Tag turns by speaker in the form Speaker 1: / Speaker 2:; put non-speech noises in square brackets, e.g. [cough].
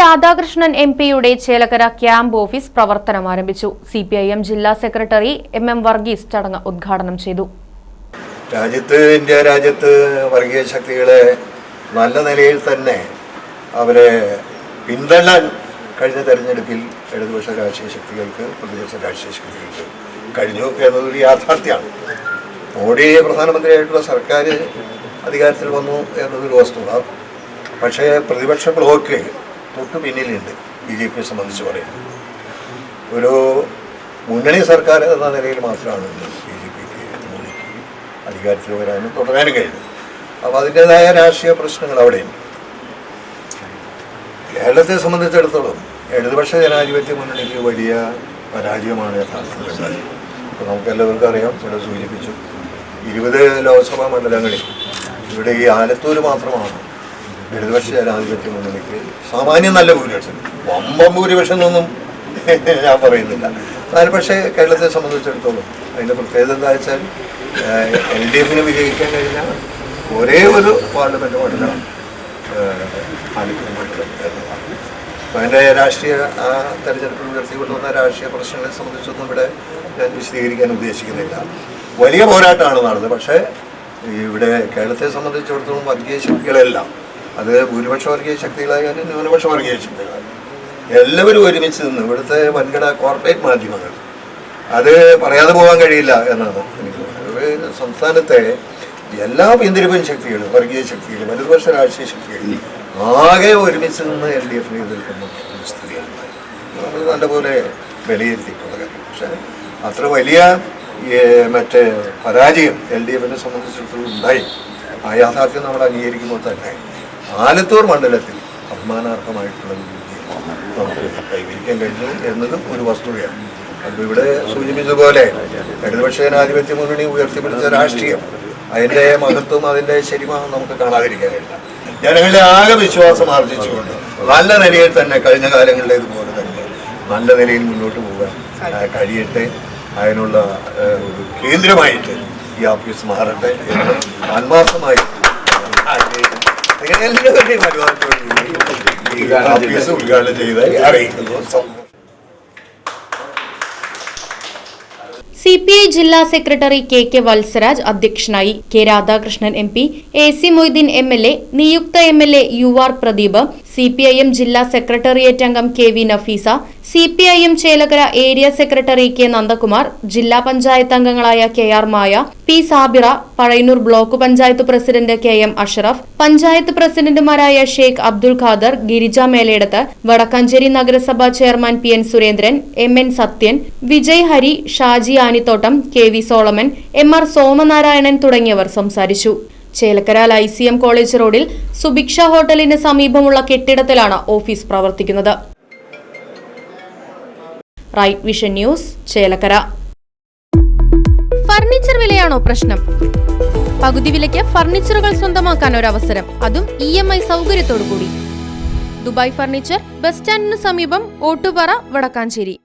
Speaker 1: Radhakrishnan M പിയുടെ Chelakkara camp office പ്രവർത്തനം ആരംഭിച്ചു. സി പി ഐ എം ജില്ലാ സെക്രട്ടറി എം എം വർഗീസ് ചടങ്ങ് ഉദ്ഘാടനം ചെയ്തു.
Speaker 2: രാജ്യത്ത് ഇന്ത്യ രാജ്യത്ത് വർഗീയ ശക്തികളെ നല്ല നിലയിൽ തന്നെ അവരെ പിന്തള്ളാൻ കഴിഞ്ഞ തെരഞ്ഞെടുപ്പിൽ ഇടതുപക്ഷ രാഷ്ട്രീയ ശക്തികൾക്ക് പ്രതിപക്ഷ രാഷ്ട്രീയ ശക്തികൾക്ക് കഴിഞ്ഞു എന്നതൊരു യാഥാർത്ഥ്യമാണ്. മോഡി പ്രധാനമന്ത്രിയായിട്ടുള്ള സർക്കാർ അധികാരത്തിൽ വന്നു എന്നതൊരു വസ്തുത. പക്ഷേ പ്രതിപക്ഷ ബ്ലോക്ക് തൊട്ട് പിന്നിലുണ്ട് ബി ജെ പിയെ സംബന്ധിച്ച് പറയുന്നത്. ഒരു മുന്നണി സർക്കാർ എന്ന നിലയിൽ മാത്രമാണ് ബി ജെ പിക്ക് മോദിക്ക് അധികാരത്തിൽ വരാനും തുടരാനും കഴിയുന്നത്. അപ്പോൾ അതിന്റെതായ രാഷ്ട്രീയ പ്രശ്നങ്ങൾ അവിടെയുണ്ട്. കേരളത്തെ സംബന്ധിച്ചിടത്തോളം ഇടതുപക്ഷ ജനാധിപത്യ മുന്നണിക്ക് വലിയ പരാജയമാണ് യഥാർത്ഥത്തിൽ ഇപ്പോൾ നമുക്ക് എല്ലാവർക്കും അറിയാം ഇവിടെ സൂചിപ്പിച്ചു ഇരുപത് ലോക്സഭാ മണ്ഡലങ്ങളിൽ ഇവിടെ ഈ ആലത്തൂർ മാത്രമാണ് ഇടതുപക്ഷ ജനാധിപത്യം എന്ന നിലയ്ക്ക് സാമാന്യം നല്ല ഭൂരിപക്ഷം. വമ്പം ഭൂരിപക്ഷം എന്നൊന്നും [laughs] ഞാൻ പറയുന്നില്ല. എന്നാൽ പക്ഷേ കേരളത്തെ സംബന്ധിച്ചിടത്തോളം അതിന്റെ പ്രത്യേകത എന്താ വെച്ചാൽ എൽ ഡി എഫിന് വിജയിക്കാൻ കഴിഞ്ഞ ഒരേ ഒരു പാർലമെന്റ് മണ്ഡലമാണ് എന്നതാണ്. അതിന്റെ രാഷ്ട്രീയ ആ തെരഞ്ഞെടുപ്പിൽ ഉയർത്തിക്കൊണ്ടുവന്ന രാഷ്ട്രീയ പ്രശ്നങ്ങളെ സംബന്ധിച്ചൊന്നും ഇവിടെ ഞാൻ വിശദീകരിക്കാൻ ഉദ്ദേശിക്കുന്നില്ല. വലിയ പോരാട്ടമാണ് നടന്നത്. പക്ഷേ ഇവിടെ കേരളത്തെ സംബന്ധിച്ചിടത്തോളം വർഗീയ ശക്തികളെല്ലാം അത് ഭൂരിപക്ഷ വർഗീയ ശക്തികളായാലും ന്യൂനപക്ഷ വർഗീയ ശക്തികളായാലും എല്ലാവരും ഒരുമിച്ച് നിന്ന് ഇവിടുത്തെ വൻകിട കോർപ്പറേറ്റ് മാധ്യമങ്ങൾ. അത് പറയാതെ പോകാൻ കഴിയില്ല എന്നാണ് എനിക്ക് സംസ്ഥാനത്തെ എല്ലാ പിന്തിരിപ്പൻ ശക്തികളും വർഗീയ ശക്തികളും വലതുപക്ഷ രാഷ്ട്രീയ ശക്തികളും ആകെ ഒരുമിച്ച് നിന്ന് എൽ ഡി എഫിന് എതിർക്കുന്ന സ്ഥിതിയാണ്. നമ്മൾ നല്ലപോലെ വിലയിരുത്തിയിട്ടുള്ള കാര്യം. പക്ഷേ അത്ര വലിയ മറ്റേ പരാജയം എൽ ഡി എഫിനെ സംബന്ധിച്ചിടത്തോളം ഉണ്ടായി. ആ യാഥാർത്ഥ്യം നമ്മൾ അംഗീകരിക്കുമ്പോൾ തന്നെ ആലത്തൂർ മണ്ഡലത്തിൽ അഭിമാനാർഹമായിട്ടുള്ള നമുക്ക് കൈവരിക്കാൻ കഴിഞ്ഞു എന്നതും ഒരു വസ്തുതയാണ്. അപ്പോൾ ഇവിടെ സൂചിപ്പിച്ചതുപോലെ ഇടതുപക്ഷ ജനാധിപത്യ മുന്നണി ഉയർത്തിപ്പിടിച്ച രാഷ്ട്രീയം അതിന്റെ മഹത്വം അതിന്റെ ശരിമ നമുക്ക് കാണാതിരിക്കാൻ കഴിയില്ല ജനങ്ങളുടെ ആകെ വിശ്വാസം ആർജിച്ചുകൊണ്ട് നല്ല നിലയിൽ തന്നെ കഴിഞ്ഞ കാലങ്ങളിലെ ഇതുപോലെ തന്നെ നല്ല നിലയിൽ മുന്നോട്ട് പോകാൻ കഴിയട്ടെ. അതിനുള്ള ഒരു കേന്ദ്രമായിട്ട് ഈ ഓഫീസ് മാറട്ടെ ആത്മാർത്ഥമായി
Speaker 1: സി പി ഐ ജില്ലാ സെക്രട്ടറി കെ കെ വത്സരാജ് അധ്യക്ഷനായി K Radhakrishnan M P A C Moitheen M L A നിയുക്ത M L A U R Pradeep C P I M ജില്ലാ സെക്രട്ടേറിയറ്റ് അംഗം K V Nafeesa C P I M Chelakkara area secretary K Nandakumar ജില്ലാ പഞ്ചായത്ത് അംഗങ്ങളായ K R Maya P Sabira Pazhayannur block panchayat president K M Ashraf panchayat പ്രസിഡന്റുമാരായ ഷെയ്ഖ് അബ്ദുൾ ഖാദർ ഗിരിജ മേലയിടത്ത് വടക്കാഞ്ചേരി നഗരസഭാ chairman P N Surendran M N Sathyan Vijay Hari Shaji Anithottam K V Solomon M R Somanarayanan തുടങ്ങിയവർ സംസാരിച്ചു. Chelakkara I C M college റോഡിൽ സുഭിക്ഷ ഹോട്ടലിന് സമീപമുള്ള കെട്ടിടത്തിലാണ് office പ്രവർത്തിക്കുന്നത്. Right vision news furniture വിലയാണോ പ്രശ്നം? പകുതി വിലയ്ക്ക് ഫർണിച്ചറുകൾ സ്വന്തമാക്കാൻ ഒരു അവസരം അതും ഇ എം ഐ സൗകര്യത്തോടു കൂടി ദുബായ് ഫർണിച്ചർ ബസ് സ്റ്റാൻഡിന് സമീപം ഓട്ടുപാറ വടക്കാഞ്ചേരി.